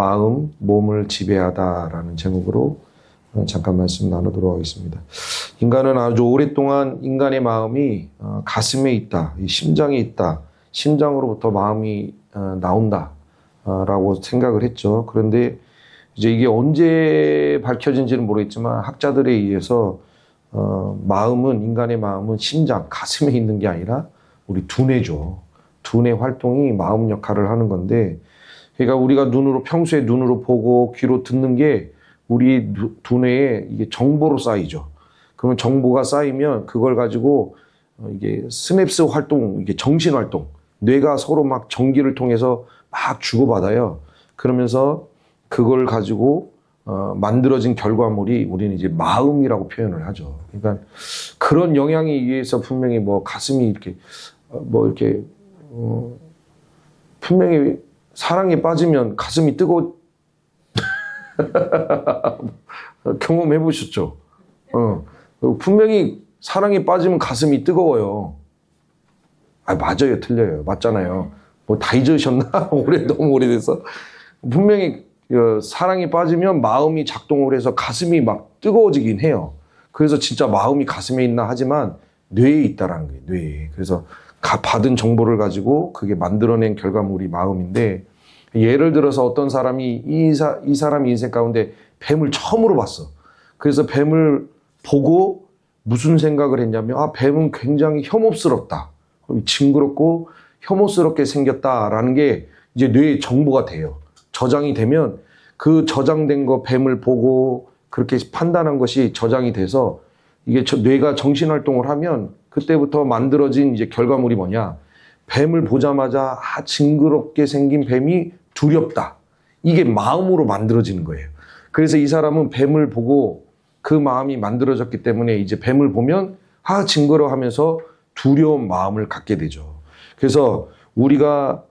마음, 몸을 지배하다라는 제목으로 어, 잠깐 말씀 나누도록 하겠습니다. 인간은 아주 오랫동안 인간의 마음이 어, 가슴에 있다, 이 심장에 있다, 심장으로부터 마음이 어, 나온다라고 생각을 했죠. 그런데 이제 이게 언제 밝혀진지는 모르겠지만 학자들에 의해서 어, 마음은 인간의 마음은 심장, 가슴에 있는 게 아니라 우리 두뇌죠. 두뇌 활동이 마음 역할을 하는 건데, 그러니까 우리가 눈으로 평소에 눈으로 보고 귀로 듣는 게 우리 누- 두뇌에 이게 정보로 쌓이죠. 그러면 정보가 쌓이면 그걸 가지고 어, 이게 스냅스 활동, 이게 정신 활동, 뇌가 서로 막 전기를 통해서 막 주고받아요. 그러면서 그걸 가지고 어, 만들어진 결과물이 우리는 이제 마음이라고 표현을 하죠. 그러니까 그런 영향에 의해서 분명히 뭐 가슴이 이렇게 어, 뭐 이렇게 어, 분명히 사랑에 빠지면 가슴이 뜨거 경험해 보셨죠? 어. 분명히 사랑에 빠지면 가슴이 뜨거워요. 아 맞아요, 틀려요, 맞잖아요. 뭐 다 잊으셨나? 오래 너무 오래돼서 분명히 어, 사랑에 빠지면 마음이 작동을 해서 가슴이 막 뜨거워지긴 해요. 그래서 진짜 마음이 가슴에 있나 하지만 뇌에 있다라는 거예요. 뇌에. 그래서 가- 받은 정보를 가지고 그게 만들어낸 결과물이 마음인데 예를 들어서 어떤 사람이 이, 사, 이 사람 인생 가운데 뱀을 처음으로 봤어. 그래서 뱀을 보고 무슨 생각을 했냐면 아 뱀은 굉장히 혐오스럽다. 징그럽고 혐오스럽게 생겼다라는 게 이제 뇌에 정보가 돼요. 저장이 되면 그 저장된 거 뱀을 보고 그렇게 판단한 것이 저장이 돼서 이게 저- 뇌가 정신 활동을 하면 그때부터 만들어진 이제 결과물이 뭐냐? 뱀을 보자마자 아 징그럽게 생긴 뱀이 두렵다. 이게 마음으로 만들어지는 거예요. 그래서 이 사람은 뱀을 보고 그 마음이 만들어졌기 때문에 이제 뱀을 보면 아 징그러 하면서 두려운 마음을 갖게 되죠. 그래서 우리가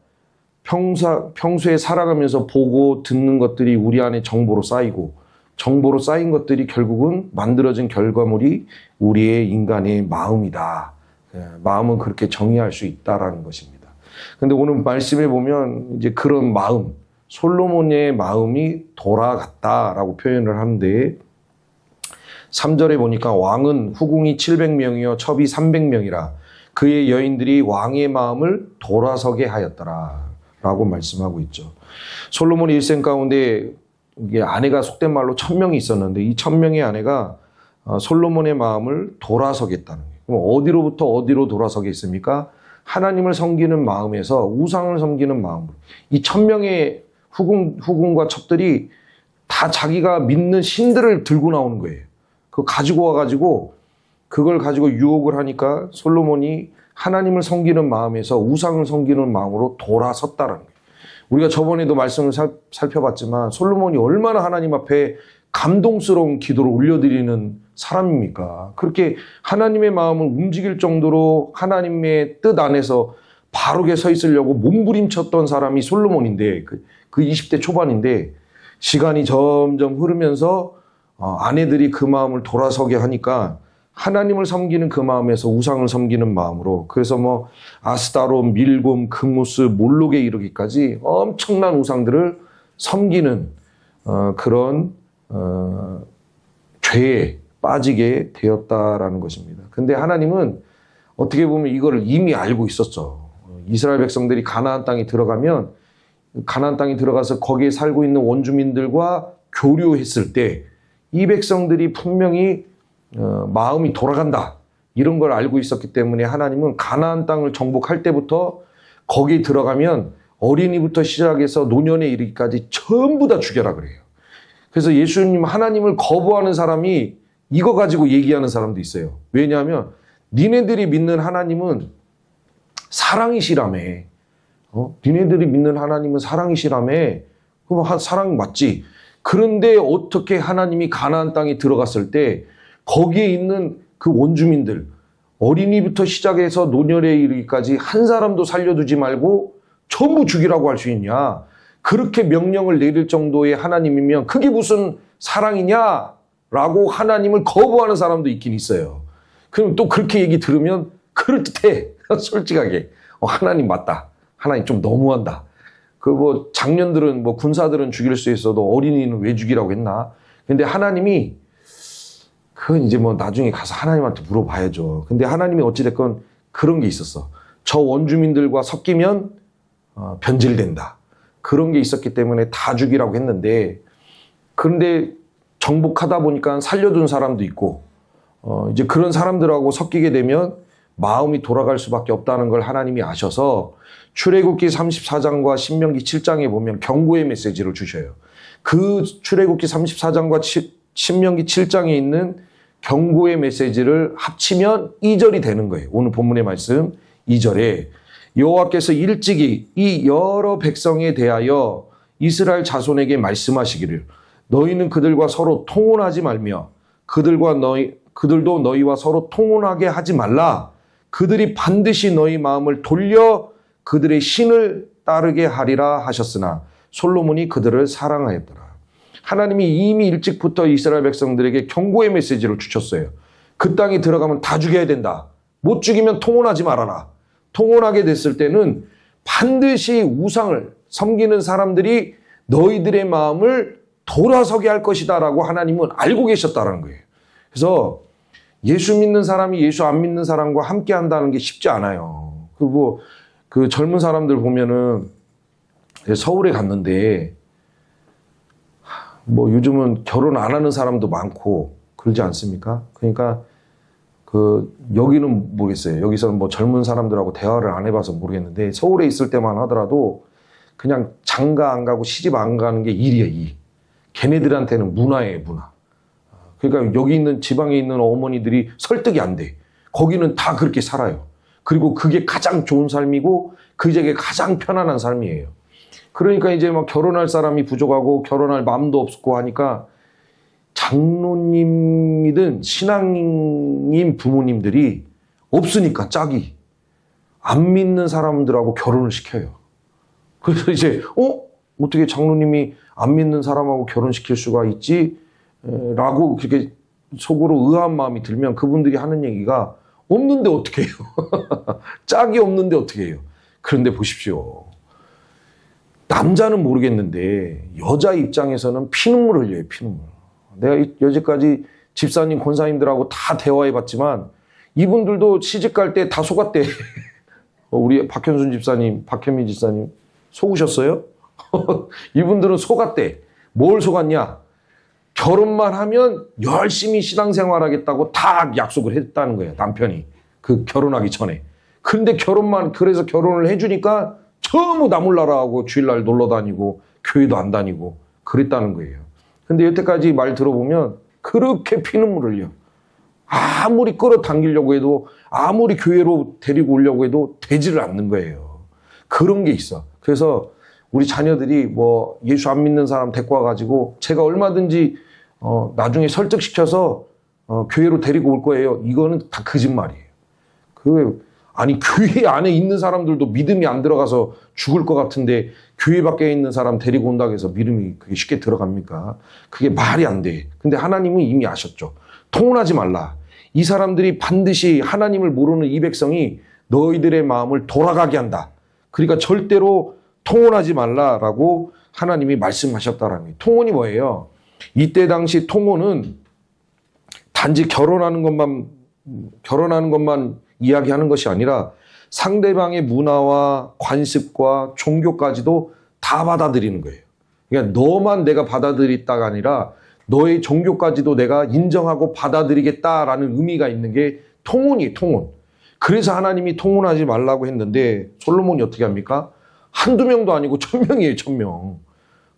평사, 평소에 살아가면서 보고 듣는 것들이 우리 안에 정보로 쌓이고 정보로 쌓인 것들이 결국은 만들어진 결과물이 우리의 인간의 마음이다. 예, 마음은 그렇게 정의할 수 있다라는 것입니다. 근데 오늘 말씀에 보면 이제 그런 마음, 솔로몬의 마음이 돌아갔다라고 표현을 하는데 3절에 보니까 왕은 후궁이 700명이요 첩이 300명이라 그의 여인들이 왕의 마음을 돌아서게 하였더라 라고 말씀하고 있죠. 솔로몬의 일생 가운데 이게 아내가 속된 말로 천명이 있었는데 이 천명의 아내가 어, 솔로몬의 마음을 돌아서겠다는 거예요. 그럼 어디로부터 어디로 돌아서겠습니까? 하나님을 섬기는 마음에서 우상을 섬기는 마음으로. 이 천명의 후궁, 후궁과 첩들이 다 자기가 믿는 신들을 들고 나오는 거예요. 그거 가지고 와가지고 그걸 가지고 유혹을 하니까 솔로몬이 하나님을 섬기는 마음에서 우상을 섬기는 마음으로 돌아섰다는 거예요. 우리가 저번에도 말씀을 살, 살펴봤지만 솔로몬이 얼마나 하나님 앞에 감동스러운 기도를 올려드리는 사람입니까? 그렇게 하나님의 마음을 움직일 정도로 하나님의 뜻 안에서 바르게 서 있으려고 몸부림쳤던 사람이 솔로몬인데 그, 그 20대 초반인데 시간이 점점 흐르면서 어, 아내들이 그 마음을 돌아서게 하니까 하나님을 섬기는 그 마음에서 우상을 섬기는 마음으로 그래서 뭐 아스타롬, 밀곰, 금우스, 몰록에 이르기까지 엄청난 우상들을 섬기는 어, 그런 어, 죄에 빠지게 되었다라는 것입니다. 근데 하나님은 어떻게 보면 이거를 이미 알고 있었죠. 이스라엘 백성들이 가나안 땅에 들어가면 가나안 땅에 들어가서 거기에 살고 있는 원주민들과 교류했을 때 이 백성들이 분명히 어, 마음이 돌아간다 이런 걸 알고 있었기 때문에 하나님은 가나안 땅을 정복할 때부터 거기 들어가면 어린이부터 시작해서 노년에 이르기까지 전부 다 죽여라 그래요. 그래서 예수님 하나님을 거부하는 사람이 이거 가지고 얘기하는 사람도 있어요. 왜냐하면 니네들이 믿는 하나님은 사랑이시라며. 어? 니네들이 믿는 하나님은 사랑이시라며. 그럼 하- 사랑 맞지. 그런데 어떻게 하나님이 가나안 땅에 들어갔을 때 거기에 있는 그 원주민들 어린이부터 시작해서 노년에 이르기까지 한 사람도 살려두지 말고 전부 죽이라고 할 수 있냐? 그렇게 명령을 내릴 정도의 하나님이면 그게 무슨 사랑이냐? 라고 하나님을 거부하는 사람도 있긴 있어요. 그럼 또 그렇게 얘기 들으면 그럴듯해. 솔직하게. 어, 하나님 맞다. 하나님 좀 너무한다. 그 뭐 장년들은 뭐 군사들은 죽일 수 있어도 어린이는 왜 죽이라고 했나? 근데 하나님이 그건 이제 뭐 나중에 가서 하나님한테 물어봐야죠. 근데 하나님이 어찌됐건 그런 게 있었어. 저 원주민들과 섞이면 어, 변질된다. 그런 게 있었기 때문에 다 죽이라고 했는데 그런데 정복하다 보니까 살려둔 사람도 있고 어, 이제 그런 사람들하고 섞이게 되면 마음이 돌아갈 수밖에 없다는 걸 하나님이 아셔서 출애굽기 34장과 신명기 7장에 보면 경고의 메시지를 주셔요. 그 출애굽기 34장과 치- 신명기 7장에 있는 경고의 메시지를 합치면 2절이 되는 거예요. 오늘 본문의 말씀 2절에 여호와께서 일찍이 이 여러 백성에 대하여 이스라엘 자손에게 말씀하시기를 너희는 그들과 서로 통혼하지 말며 그들과 너희 그들도 너희와 서로 통혼하게 하지 말라. 그들이 반드시 너희 마음을 돌려 그들의 신을 따르게 하리라 하셨으나 솔로몬이 그들을 사랑하였더라. 하나님이 이미 일찍부터 이스라엘 백성들에게 경고의 메시지를 주셨어요. 그 땅에 들어가면 다 죽여야 된다. 못 죽이면 통혼하지 말아라. 통혼하게 됐을 때는 반드시 우상을 섬기는 사람들이 너희들의 마음을 돌아서게 할 것이다라고 하나님은 알고 계셨다라는 거예요. 그래서 예수 믿는 사람이 예수 안 믿는 사람과 함께 한다는 게 쉽지 않아요. 그리고 그 젊은 사람들 보면은 서울에 갔는데 뭐 요즘은 결혼 안 하는 사람도 많고 그러지 않습니까? 그러니까 그 여기는 모르겠어요. 여기서는 뭐 젊은 사람들하고 대화를 안 해봐서 모르겠는데 서울에 있을 때만 하더라도 그냥 장가 안 가고 시집 안 가는 게 일이야 일. 걔네들한테는 문화예요 문화. 그러니까 여기 있는 지방에 있는 어머니들이 설득이 안 돼. 거기는 다 그렇게 살아요. 그리고 그게 가장 좋은 삶이고 그에게 가장 편안한 삶이에요. 그러니까 이제 막 결혼할 사람이 부족하고 결혼할 마음도 없고 하니까 장로님이든 신앙인 부모님들이 없으니까 짝이 안 믿는 사람들하고 결혼을 시켜요. 그래서 이제 어 어떻게 장로님이 안 믿는 사람하고 결혼시킬 수가 있지? 에, 라고 그렇게 속으로 의아한 마음이 들면 그분들이 하는 얘기가 없는데 어떻게 해요? 짝이 없는데 어떻게 해요? 그런데 보십시오. 남자는 모르겠는데 여자 입장에서는 피눈물 흘려요, 피눈물. 내가 이- 여지까지 집사님, 권사님들하고 다 대화해 봤지만 이분들도 시집 갈 때 다 속았대. 어, 우리 박현순 집사님, 박현미 집사님 속으셨어요? 이분들은 속았대. 뭘 속았냐? 결혼만 하면 열심히 신앙생활 하겠다고 다 약속을 했다는 거예요. 남편이. 그 결혼하기 전에. 근데 결혼만, 그래서 결혼을 해주니까 전부 나 몰라라 하고 주일날 놀러 다니고 교회도 안 다니고 그랬다는 거예요. 근데 여태까지 말 들어보면 그렇게 피눈물 흘려. 아무리 끌어당기려고 해도 아무리 교회로 데리고 오려고 해도 되지를 않는 거예요. 그런 게 있어. 그래서 우리 자녀들이 뭐 예수 안 믿는 사람 데리고 와가지고 제가 얼마든지 어 나중에 설득시켜서 어 교회로 데리고 올 거예요. 이거는 다 거짓말이에요. 그 아니 교회 안에 있는 사람들도 믿음이 안 들어가서 죽을 것 같은데 교회 밖에 있는 사람 데리고 온다고 해서 믿음이 그게 쉽게 들어갑니까? 그게 말이 안 돼. 근데 하나님은 이미 아셨죠. 통혼하지 말라. 이 사람들이 반드시 하나님을 모르는 이 백성이 너희들의 마음을 돌아가게 한다. 그러니까 절대로 통혼하지 말라라고 하나님이 말씀하셨다라는. 통혼이 뭐예요? 이때 당시 통혼은 단지 결혼하는 것만 결혼하는 것만 이야기하는 것이 아니라 상대방의 문화와 관습과 종교까지도 다 받아들이는 거예요. 그러니까 너만 내가 받아들였다가 아니라 너의 종교까지도 내가 인정하고 받아들이겠다라는 의미가 있는 게 통혼이 통혼. 그래서 하나님이 통혼하지 말라고 했는데 솔로몬이 어떻게 합니까? 한두 명도 아니고 천 명이에요, 천 명.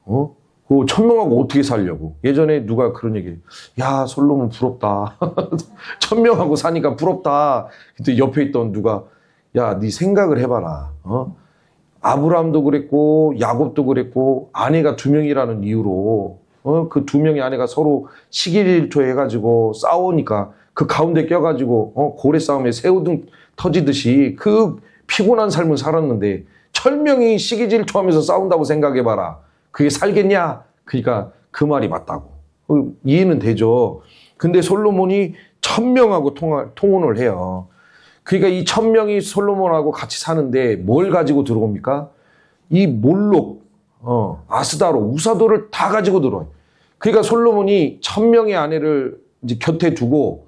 어? 그 천명하고 어떻게 살려고? 예전에 누가 그런 얘기, 야, 솔로몬 부럽다. 천명하고 사니까 부럽다. 그때 옆에 있던 누가, 야, 네 생각을 해봐라. 어? 아브라함도 그랬고, 야곱도 그랬고, 아내가 두 명이라는 이유로, 어? 그 두 명의 아내가 서로 시기질투 해가지고 싸우니까 그 가운데 껴가지고, 어? 고래 싸움에 새우등 터지듯이 그 피곤한 삶을 살았는데, 철명이 시기질투하면서 싸운다고 생각해봐라. 그게 살겠냐? 그러니까 그 말이 맞다고. 어, 이해는 되죠. 근데 솔로몬이 천명하고 통혼을 해요. 그러니까 이 천명이 솔로몬하고 같이 사는데 뭘 가지고 들어옵니까? 이 몰록, 어, 아스다로, 우사도를 다 가지고 들어와요. 그러니까 솔로몬이 천 명의 아내를 이제 곁에 두고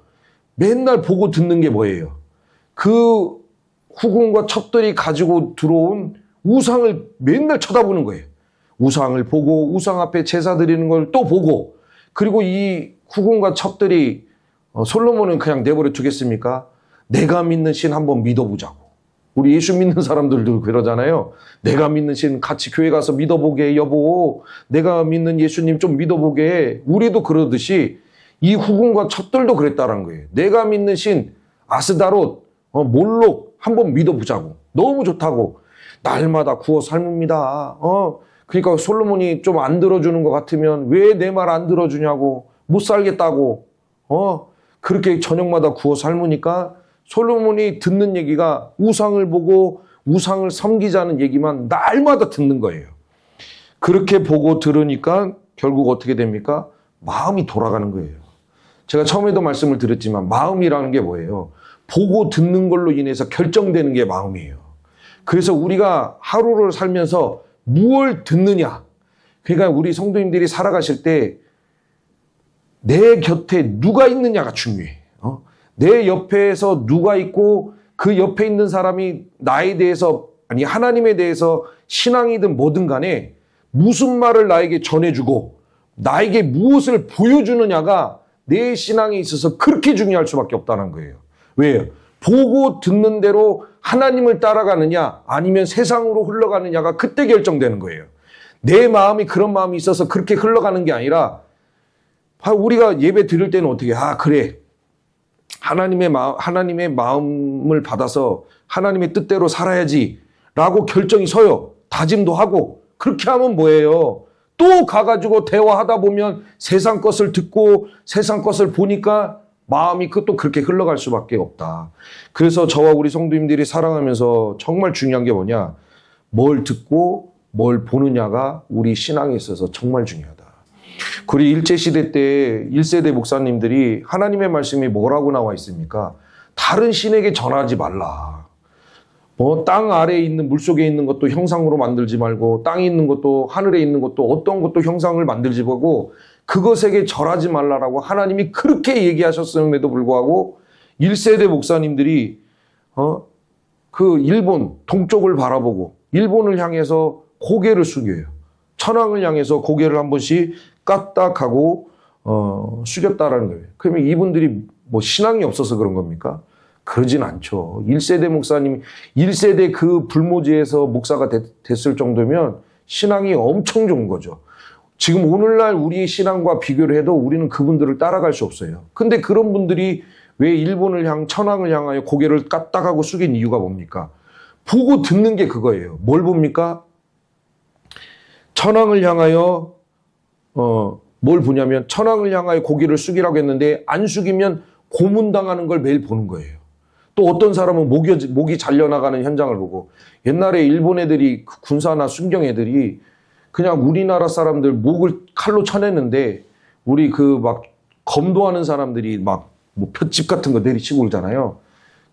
맨날 보고 듣는 게 뭐예요? 그 후궁과 첩들이 가지고 들어온 우상을 맨날 쳐다보는 거예요. 우상을 보고 우상 앞에 제사 드리는 걸 또 보고 그리고 이 후궁과 첩들이 어, 솔로몬은 그냥 내버려 두겠습니까? 내가 믿는 신 한번 믿어보자고. 우리 예수 믿는 사람들도 그러잖아요. 내가 믿는 신 같이 교회 가서 믿어보게 여보. 내가 믿는 예수님 좀 믿어보게. 우리도 그러듯이 이 후궁과 첩들도 그랬다는 거예요. 내가 믿는 신 아스다롯 어, 몰록 한번 믿어보자고. 너무 좋다고. 날마다 구워 삶습니다. 어, 그러니까 솔로몬이 좀 안 들어주는 것 같으면 왜 내 말 안 들어주냐고. 못 살겠다고. 어, 그렇게 저녁마다 구워 삶으니까 솔로몬이 듣는 얘기가 우상을 보고 우상을 섬기자는 얘기만 날마다 듣는 거예요. 그렇게 보고 들으니까 결국 어떻게 됩니까? 마음이 돌아가는 거예요. 제가 처음에도 말씀을 드렸지만 마음이라는 게 뭐예요? 보고 듣는 걸로 인해서 결정되는 게 마음이에요. 그래서 우리가 하루를 살면서 무엇을 듣느냐. 그러니까 우리 성도님들이 살아가실 때 내 곁에 누가 있느냐가 중요해. 어? 내 옆에서 누가 있고 그 옆에 있는 사람이 나에 대해서 아니 하나님에 대해서 신앙이든 뭐든 간에 무슨 말을 나에게 전해주고 나에게 무엇을 보여주느냐가 내 신앙에 있어서 그렇게 중요할 수밖에 없다는 거예요. 왜요? 보고 듣는 대로 하나님을 따라가느냐 아니면 세상으로 흘러가느냐가 그때 결정되는 거예요. 내 마음이 그런 마음이 있어서 그렇게 흘러가는 게 아니라 아, 우리가 예배 드릴 때는 어떻게 아 그래. 하나님의 마음 하나님의 마음을 받아서 하나님의 뜻대로 살아야지라고 결정이 서요. 다짐도 하고. 그렇게 하면 뭐예요? 또 가가지고 대화하다 보면 세상 것을 듣고 세상 것을 보니까 마음이 그또 그렇게 흘러갈 수밖에 없다. 그래서 저와 우리 성도님들이 살아가면서 정말 중요한 게 뭐냐 뭘 듣고 뭘 보느냐가 우리 신앙에 있어서 정말 중요하다. 우리 일제시대 때 1세대 목사님들이 하나님의 말씀이 뭐라고 나와 있습니까? 다른 신에게 전하지 말라. 뭐 땅 아래에 있는 물 속에 있는 것도 형상으로 만들지 말고 땅에 있는 것도 하늘에 있는 것도 어떤 것도 형상을 만들지 말고 그것에게 절하지 말라라고 하나님이 그렇게 얘기하셨음에도 불구하고 1세대 목사님들이 어? 그 일본 동쪽을 바라보고 일본을 향해서 고개를 숙여요. 천황을 향해서 고개를 한 번씩 까딱하고 어, 숙였다라는 거예요. 그러면 이분들이 뭐 신앙이 없어서 그런 겁니까? 그러진 않죠. 1세대 목사님, 1세대 그 불모지에서 목사가 됐, 됐을 정도면 신앙이 엄청 좋은 거죠. 지금 오늘날 우리의 신앙과 비교를 해도 우리는 그분들을 따라갈 수 없어요. 근데 그런 분들이 왜 일본을 향, 천황을 향하여 고개를 까딱하고 숙인 이유가 뭡니까? 보고 듣는 게 그거예요. 뭘 봅니까? 천황을 향하여 어, 뭘 보냐면 천황을 향하여 고개를 숙이라고 했는데 안 숙이면 고문당하는 걸 매일 보는 거예요. 또 어떤 사람은 목이, 목이 잘려나가는 현장을 보고 옛날에 일본 애들이 그 군사나 순경 애들이 그냥 우리나라 사람들 목을 칼로 쳐냈는데 우리 그 막 검도하는 사람들이 막 뭐 볏짚 같은 거 내리치고 그러잖아요.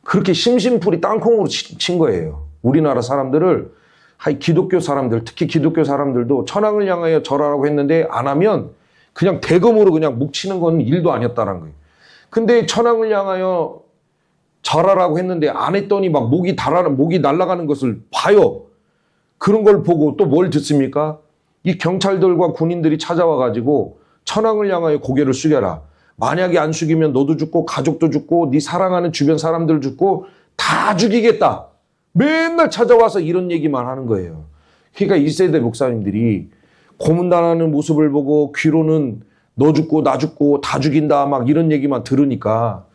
그렇게 심심풀이 땅콩으로 치- 친 거예요. 우리나라 사람들을 하이 기독교 사람들 특히 기독교 사람들도 천황을 향하여 절하라고 했는데 안 하면 그냥 대검으로 그냥 묵치는 건 일도 아니었다는 거예요. 근데 천황을 향하여 절하라고 했는데 안 했더니 막 목이 달아는 목이 날아가는 것을 봐요. 그런 걸 보고 또 뭘 듣습니까? 이 경찰들과 군인들이 찾아와 가지고 천황을 향하여 고개를 숙여라. 만약에 안 숙이면 너도 죽고 가족도 죽고 네 사랑하는 주변 사람들 죽고 다 죽이겠다. 맨날 찾아와서 이런 얘기만 하는 거예요. 그러니까 1세대 목사님들이 고문당하는 모습을 보고 귀로는 너 죽고 나 죽고 다 죽인다 막 이런 얘기만 들으니까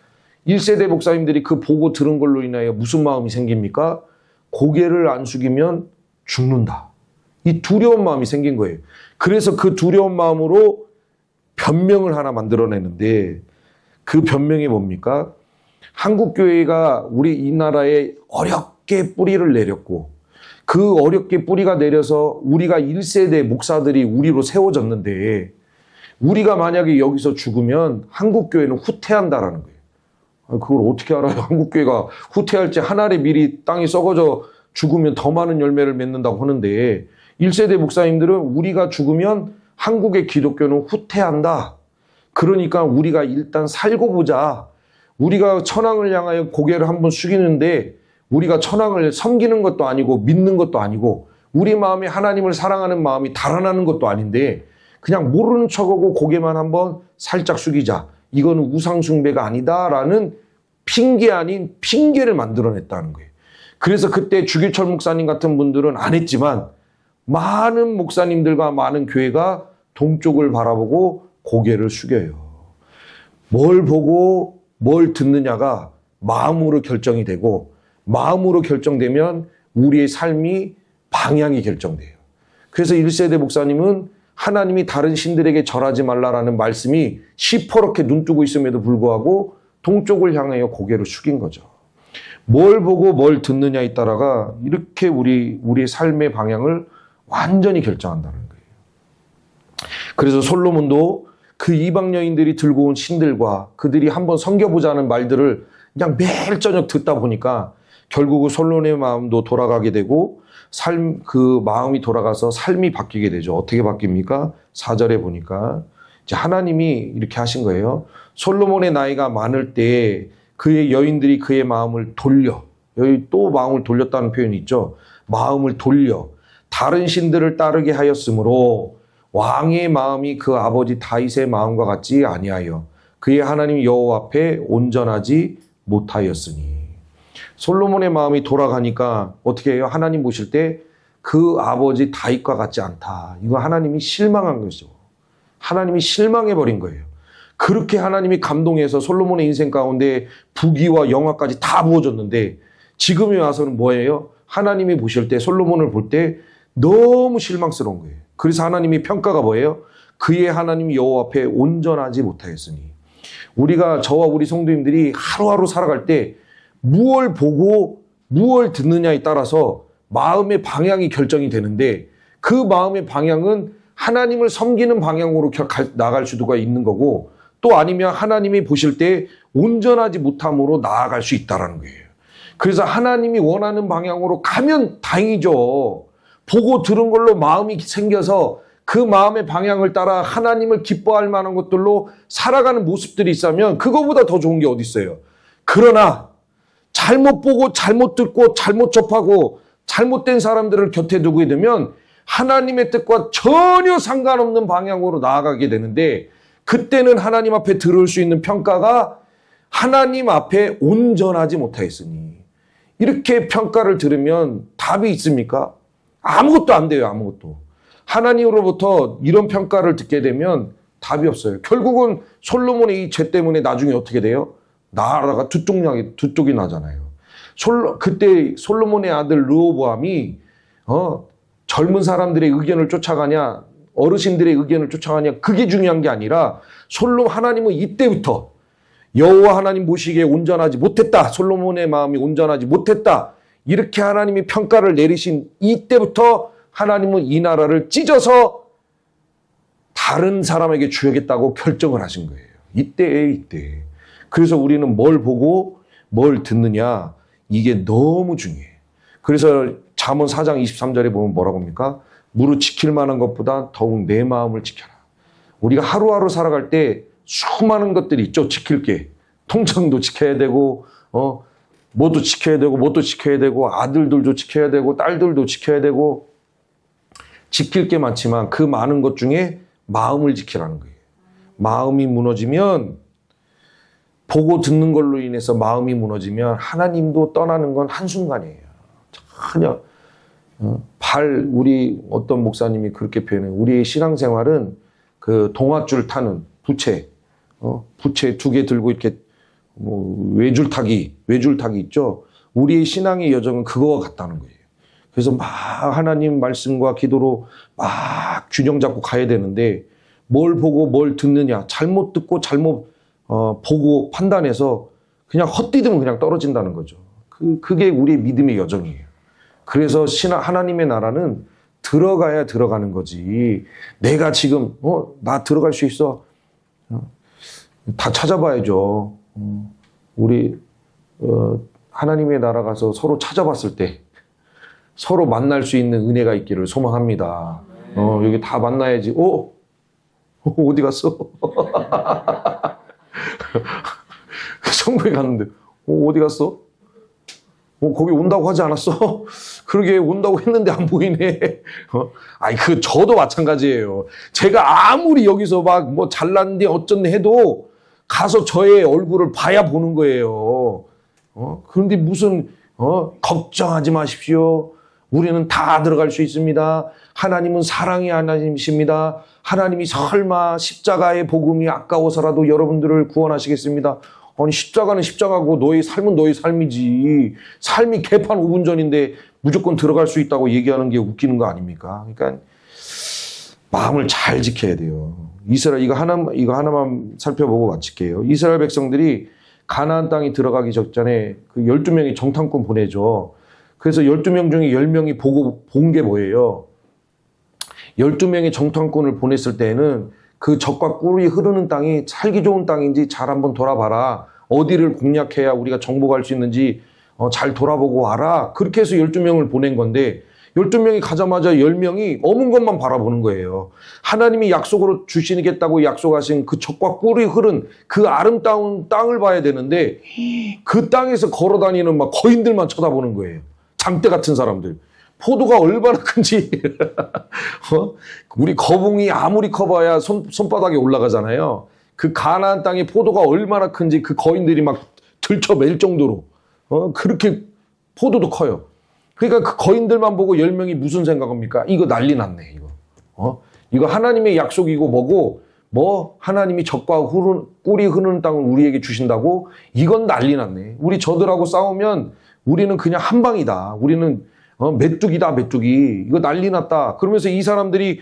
1세대 목사님들이 그 보고 들은 걸로 인하여 무슨 마음이 생깁니까? 고개를 안 숙이면 죽는다. 이 두려운 마음이 생긴 거예요. 그래서 그 두려운 마음으로 변명을 하나 만들어내는데 그 변명이 뭡니까? 한국교회가 우리 이 나라에 어렵게 뿌리를 내렸고 그 어렵게 뿌리가 내려서 우리가 1세대 목사들이 우리로 세워졌는데 우리가 만약에 여기서 죽으면 한국교회는 후퇴한다라는 거예요. 아, 그걸 어떻게 알아요? 한국교회가 후퇴할지 한 알에 미리 땅이 썩어져 죽으면 더 많은 열매를 맺는다고 하는데 1세대 목사님들은 우리가 죽으면 한국의 기독교는 후퇴한다. 그러니까 우리가 일단 살고 보자. 우리가 천황을 향하여 고개를 한번 숙이는데 우리가 천황을 섬기는 것도 아니고 믿는 것도 아니고 우리 마음에 하나님을 사랑하는 마음이 달아나는 것도 아닌데 그냥 모르는 척하고 고개만 한번 살짝 숙이자. 이거는 우상숭배가 아니다라는 핑계 아닌 핑계를 만들어냈다는 거예요. 그래서 그때 주기철 목사님 같은 분들은 안 했지만 많은 목사님들과 많은 교회가 동쪽을 바라보고 고개를 숙여요. 뭘 보고 뭘 듣느냐가 마음으로 결정이 되고 마음으로 결정되면 우리의 삶이 방향이 결정돼요. 그래서 1세대 목사님은 하나님이 다른 신들에게 절하지 말라라는 말씀이 시퍼렇게 눈뜨고 있음에도 불구하고 동쪽을 향하여 고개를 숙인 거죠. 뭘 보고 뭘 듣느냐에 따라가 이렇게 우리 우리의 삶의 방향을 완전히 결정한다는 거예요. 그래서 솔로몬도 그 이방 여인들이 들고 온 신들과 그들이 한번 섬겨보자는 말들을 그냥 매일 저녁 듣다 보니까 결국은 솔로몬의 마음도 돌아가게 되고 삶 그 마음이 돌아가서 삶이 바뀌게 되죠. 어떻게 바뀝니까? 사절에 보니까 이제 하나님이 이렇게 하신 거예요. 솔로몬의 나이가 많을 때 그의 여인들이 그의 마음을 돌려 여기 또 마음을 돌렸다는 표현이 있죠. 마음을 돌려 다른 신들을 따르게 하였으므로 왕의 마음이 그 아버지 다윗의 마음과 같지 아니하여 그의 하나님 여호와 앞에 온전하지 못하였으니 솔로몬의 마음이 돌아가니까 어떻게 해요? 하나님 보실 때 그 아버지 다윗과 같지 않다. 이거 하나님이 실망한 거죠. 하나님이 실망해 버린 거예요. 그렇게 하나님이 감동해서 솔로몬의 인생 가운데 부귀와 영화까지 다 부어줬는데 지금에 와서는 뭐예요? 하나님이 보실 때 솔로몬을 볼 때 너무 실망스러운 거예요. 그래서 하나님이 평가가 뭐예요? 그의 하나님 여호와 앞에 온전하지 못하였으니 우리가 저와 우리 성도님들이 하루하루 살아갈 때 무얼 보고 무얼 듣느냐에 따라서 마음의 방향이 결정이 되는데 그 마음의 방향은 하나님을 섬기는 방향으로 나갈 수도가 있는 거고 또 아니면 하나님이 보실 때 온전하지 못함으로 나아갈 수 있다라는 거예요. 그래서 하나님이 원하는 방향으로 가면 다행이죠. 보고 들은 걸로 마음이 생겨서 그 마음의 방향을 따라 하나님을 기뻐할 만한 것들로 살아가는 모습들이 있다면 그거보다 더 좋은 게 어디 있어요. 그러나 잘못 보고 잘못 듣고 잘못 접하고 잘못된 사람들을 곁에 두게 되면 하나님의 뜻과 전혀 상관없는 방향으로 나아가게 되는데 그때는 하나님 앞에 들을 수 있는 평가가 하나님 앞에 온전하지 못하였으니 이렇게 평가를 들으면 답이 있습니까? 아무것도 안 돼요, 아무것도. 하나님으로부터 이런 평가를 듣게 되면 답이 없어요. 결국은 솔로몬의 이 죄 때문에 나중에 어떻게 돼요? 나라가 두 쪽이 두 쪽이 나잖아요. 솔로 그때 솔로몬의 아들 르호보암이 어 젊은 사람들의 의견을 쫓아가냐 어르신들의 의견을 쫓아가냐 그게 중요한 게 아니라 솔로 하나님은 이때부터 여호와 하나님 보시기에 온전하지 못했다. 솔로몬의 마음이 온전하지 못했다. 이렇게 하나님이 평가를 내리신 이때부터 하나님은 이 나라를 찢어서 다른 사람에게 주겠다고 결정을 하신 거예요. 이때에 이때. 그래서 우리는 뭘 보고 뭘 듣느냐 이게 너무 중요해. 그래서 잠언 4장 23절에 보면 뭐라고 합니까? 무릇 지킬 만한 것보다 더욱 내 마음을 지켜라. 우리가 하루하루 살아갈 때 수많은 것들이 있죠. 지킬 게. 통장도 지켜야 되고, 어, 뭐도 지켜야 되고, 뭐도 지켜야 되고, 아들들도 지켜야 되고, 딸들도 지켜야 되고, 지킬 게 많지만 그 많은 것 중에 마음을 지키라는 거예요. 마음이 무너지면 보고 듣는 걸로 인해서 마음이 무너지면 하나님도 떠나는 건 한순간이에요. 전혀 어, 발 우리 어떤 목사님이 그렇게 표현해요. 우리의 신앙생활은 그 동아줄 타는 부채 어, 부채 두 개 들고 이렇게 뭐 외줄 타기 외줄 타기 있죠. 우리의 신앙의 여정은 그거와 같다는 거예요. 그래서 막 하나님 말씀과 기도로 막 균형 잡고 가야 되는데 뭘 보고 뭘 듣느냐 잘못 듣고 잘못 어, 보고 판단해서 그냥 헛디디면 그냥 떨어진다는 거죠. 그 그게 우리의 믿음의 여정이에요. 그래서 신하 하나님의 나라는 들어가야 들어가는 거지. 내가 지금 어나 들어갈 수 있어. 어, 다 찾아봐야죠. 어, 우리 어, 하나님의 나라 가서 서로 찾아봤을 때 서로 만날 수 있는 은혜가 있기를 소망합니다. 어, 여기 다 만나야지. 어? 어, 어디 갔어? 성부에 갔는데, 어, 어디 갔어? 어, 거기 온다고 하지 않았어? 그러게 온다고 했는데 안 보이네. 어? 아니, 그, 저도 마찬가지예요. 제가 아무리 여기서 막 뭐 잘났는데 어쩐네 해도 가서 저의 얼굴을 봐야 보는 거예요. 어? 그런데 무슨, 어? 걱정하지 마십시오. 우리는 다 들어갈 수 있습니다. 하나님은 사랑의 하나님이십니다. 하나님이 설마 십자가의 복음이 아까워서라도 여러분들을 구원하시겠습니다. 아니 십자가는 십자가고 너의 삶은 너의 삶이지. 삶이 개판 5분 전인데 무조건 들어갈 수 있다고 얘기하는 게 웃기는 거 아닙니까? 그러니까 마음을 잘 지켜야 돼요. 이스라엘 이거 하나 이거 하나만 살펴보고 마칠게요. 이스라엘 백성들이 가나안 땅에 들어가기 전에 그 12명이 정탐꾼 보내죠. 그래서 12명 중에 10명이 보고 본 게 뭐예요? 12명의 정탐꾼을 보냈을 때에는 그 적과 꿀이 흐르는 땅이 살기 좋은 땅인지 잘 한번 돌아봐라. 어디를 공략해야 우리가 정복할 수 있는지 어, 잘 돌아보고 와라. 그렇게 해서 12명을 보낸 건데 12명이 가자마자 10명이 어문 것만 바라보는 거예요. 하나님이 약속으로 주시겠다고 약속하신 그 적과 꿀이 흐른 그 아름다운 땅을 봐야 되는데 그 땅에서 걸어 다니는 막 거인들만 쳐다보는 거예요. 장대 같은 사람들. 포도가 얼마나 큰지. 어? 우리 거북이 아무리 커봐야 손, 손바닥에 올라가잖아요. 그 가나안 땅의 포도가 얼마나 큰지 그 거인들이 막 들쳐맬 정도로 어? 그렇게 포도도 커요. 그러니까 그 거인들만 보고 열 명이 무슨 생각합니까? 이거 난리 났네 이거. 어? 이거 하나님의 약속이고 뭐고 뭐 하나님이 적과 흐르는, 꿀이 흐르는 땅을 우리에게 주신다고 이건 난리 났네. 우리 저들하고 싸우면 우리는 그냥 한 방이다. 우리는 어, 메뚜기다 메뚜기. 이거 난리 났다. 그러면서 이 사람들이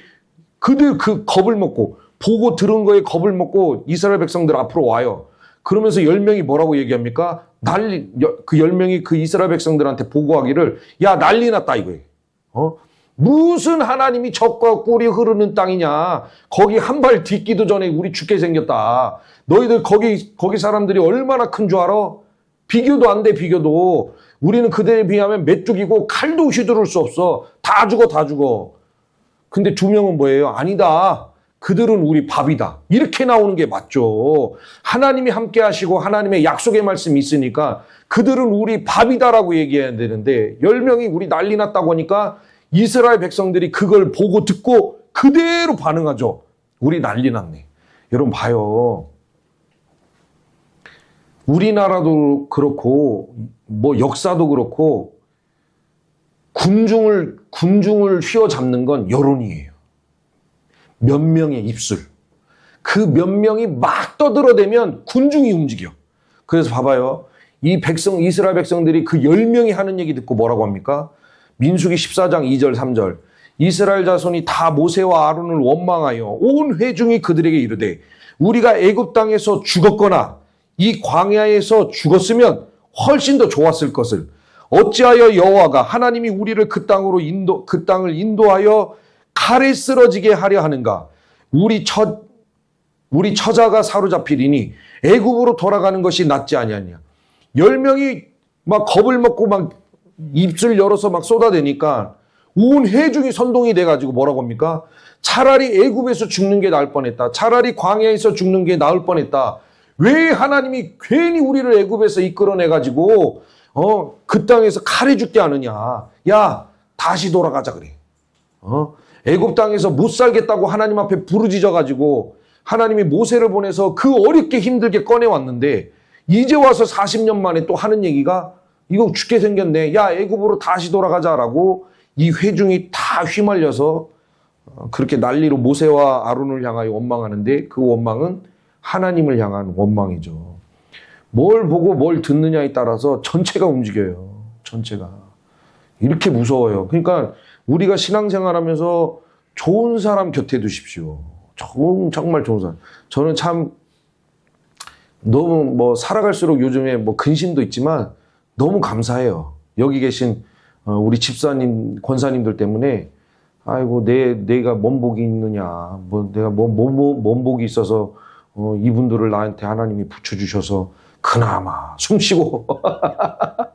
그들 그 겁을 먹고 보고 들은 거에 겁을 먹고 이스라엘 백성들 앞으로 와요. 그러면서 열 명이 뭐라고 얘기합니까? 난리 그열 명이 그 이스라엘 백성들한테 보고하기를 야 난리 났다 이거예요. 어? 무슨 하나님이 적과 꿀이 흐르는 땅이냐? 거기 한 발 딛기도 전에 우리 죽게 생겼다. 너희들 거기 거기 사람들이 얼마나 큰 줄 알아? 비교도 안 돼 비교도. 우리는 그들에 비하면 메뚜기고 칼도 휘두를 수 없어. 다 죽어 다 죽어. 근데 두 명은 뭐예요? 아니다. 그들은 우리 밥이다. 이렇게 나오는 게 맞죠. 하나님이 함께 하시고 하나님의 약속의 말씀이 있으니까 그들은 우리 밥이다라고 얘기해야 되는데 열 명이 우리 난리 났다고 하니까 이스라엘 백성들이 그걸 보고 듣고 그대로 반응하죠. 우리 난리 났네. 여러분 봐요. 우리나라도 그렇고 뭐 역사도 그렇고 군중을 군중을 휘어잡는 건 여론이에요. 몇 명의 입술. 그 몇 명이 막 떠들어대면 군중이 움직여. 그래서 봐봐요. 이 백성, 이스라엘 백성들이 그 10명이 하는 얘기 듣고 뭐라고 합니까? 민수기 14장 2절, 3절. 이스라엘 자손이 다 모세와 아론을 원망하여 온 회중이 그들에게 이르되 우리가 애굽 땅에서 죽었거나 이 광야에서 죽었으면 훨씬 더 좋았을 것을 어찌하여 여호와가 하나님이 우리를 그 땅으로 인도 그 땅을 인도하여 칼에 쓰러지게 하려 하는가? 우리 처 우리 처자가 사로잡히리니 애굽으로 돌아가는 것이 낫지 아니하냐? 열 명이 막 겁을 먹고 막 입술 열어서 막 쏟아대니까 온 회중이 선동이 돼가지고 뭐라고 합니까? 차라리 애굽에서 죽는 게 나을 뻔했다. 차라리 광야에서 죽는 게 나을 뻔했다. 왜 하나님이 괜히 우리를 애굽에서 이끌어내가지고 어 그 땅에서 칼에 죽게 하느냐? 야 다시 돌아가자 그래. 어 애굽 땅에서 못 살겠다고 하나님 앞에 부르짖어 가지고 하나님이 모세를 보내서 그 어렵게 힘들게 꺼내 왔는데 이제 와서 40년 만에 또 하는 얘기가 이거 죽게 생겼네. 야 애굽으로 다시 돌아가자라고 이 회중이 다 휘말려서 어, 그렇게 난리로 모세와 아론을 향하여 원망하는데 그 원망은 하나님을 향한 원망이죠. 뭘 보고 뭘 듣느냐에 따라서 전체가 움직여요. 전체가. 이렇게 무서워요. 그러니까 우리가 신앙생활 하면서 좋은 사람 곁에 두십시오. 좋은, 정말 좋은 사람. 저는 참 너무 뭐 살아갈수록 요즘에 뭐 근심도 있지만 너무 감사해요. 여기 계신 어, 우리 집사님, 권사님들 때문에 아이고 내 내가 뭔 복이 있느냐, 뭐 내가 뭔뭔뭔 복이 있어서 어, 이분들을 나한테 하나님이 붙여 주셔서 그나마 숨쉬고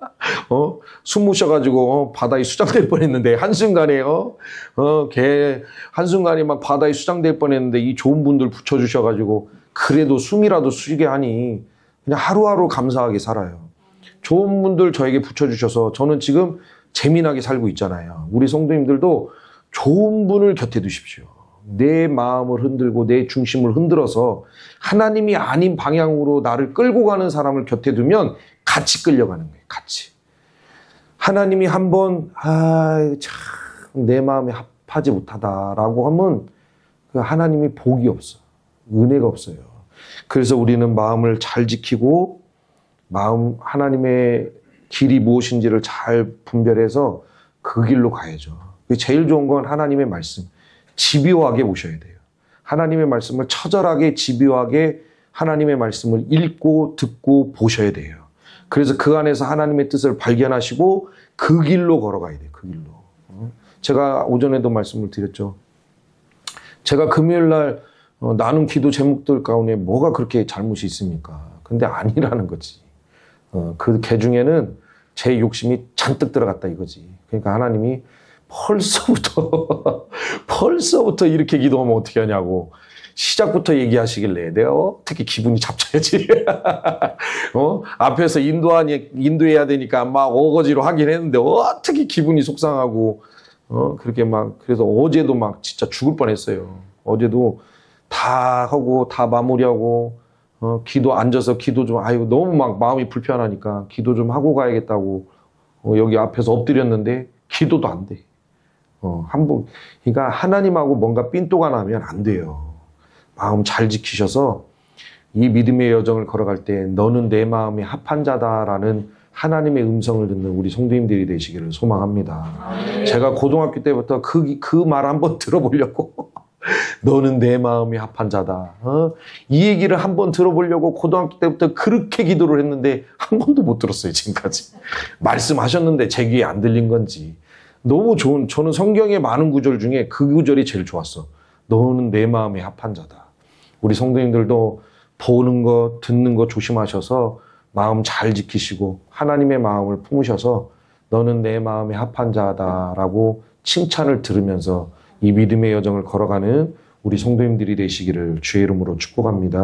어? 숨 모셔가지고 어, 바다에 수장될 뻔했는데 한순간에 어? 어, 개 한순간에 막 바다에 수장될 뻔했는데 이 좋은 분들 붙여주셔가지고 그래도 숨이라도 쉬게 하니 그냥 하루하루 감사하게 살아요. 좋은 분들 저에게 붙여주셔서 저는 지금 재미나게 살고 있잖아요. 우리 성도님들도 좋은 분을 곁에 두십시오. 내 마음을 흔들고 내 중심을 흔들어서 하나님이 아닌 방향으로 나를 끌고 가는 사람을 곁에 두면 같이 끌려가는 거예요. 같이. 하나님이 한번 아, 참, 내 마음에 합하지 못하다라고 하면 그 하나님이 복이 없어. 은혜가 없어요. 그래서 우리는 마음을 잘 지키고 마음 하나님의 길이 무엇인지를 잘 분별해서 그 길로 가야죠. 제일 좋은 건 하나님의 말씀. 집요하게 보셔야 돼요. 하나님의 말씀을 처절하게 집요하게 하나님의 말씀을 읽고 듣고 보셔야 돼요. 그래서 그 안에서 하나님의 뜻을 발견하시고 그 길로 걸어가야 돼요. 그 길로. 어? 제가 오전에도 말씀을 드렸죠. 제가 금요일 날 어, 나눈 기도 제목들 가운데 뭐가 그렇게 잘못이 있습니까? 근데 아니라는 거지. 어, 그개 중에는 제 욕심이 잔뜩 들어갔다 이거지. 그러니까 하나님이 벌써부터 벌써부터 이렇게 기도하면 어떻게 하냐고 시작부터 얘기하시길래 내가 어떻게 기분이 잡쳐야지. 어? 앞에서 인도하니 인도해야 되니까 막 어거지로 하긴 했는데 어떻게 기분이 속상하고 어 그렇게 막 그래서 어제도 막 진짜 죽을 뻔했어요. 어제도 다 하고 다 마무리하고 어, 기도 앉아서 기도 좀 아유 너무 막 마음이 불편하니까 기도 좀 하고 가야겠다고 어, 여기 앞에서 엎드렸는데 기도도 안 돼. 어, 한번 그러니까 하나님하고 뭔가 삔또가 나면 안 돼요. 마음 잘 지키셔서 이 믿음의 여정을 걸어갈 때 너는 내 마음에 합한 자다라는 하나님의 음성을 듣는 우리 성도님들이 되시기를 소망합니다. 제가 고등학교 때부터 그 그 말 한번 들어보려고 너는 내 마음이 합한 자다. 어? 이 얘기를 한번 들어보려고 고등학교 때부터 그렇게 기도를 했는데 한 번도 못 들었어요, 지금까지. 말씀하셨는데 제 귀에 안 들린 건지. 너무 좋은, 저는 성경의 많은 구절 중에 그 구절이 제일 좋았어. 너는 내 마음에 합한 자다. 우리 성도님들도 보는 거, 듣는 거 조심하셔서 마음 잘 지키시고 하나님의 마음을 품으셔서 너는 내 마음에 합한 자다라고 칭찬을 들으면서 이 믿음의 여정을 걸어가는 우리 성도님들이 되시기를 주의 이름으로 축복합니다.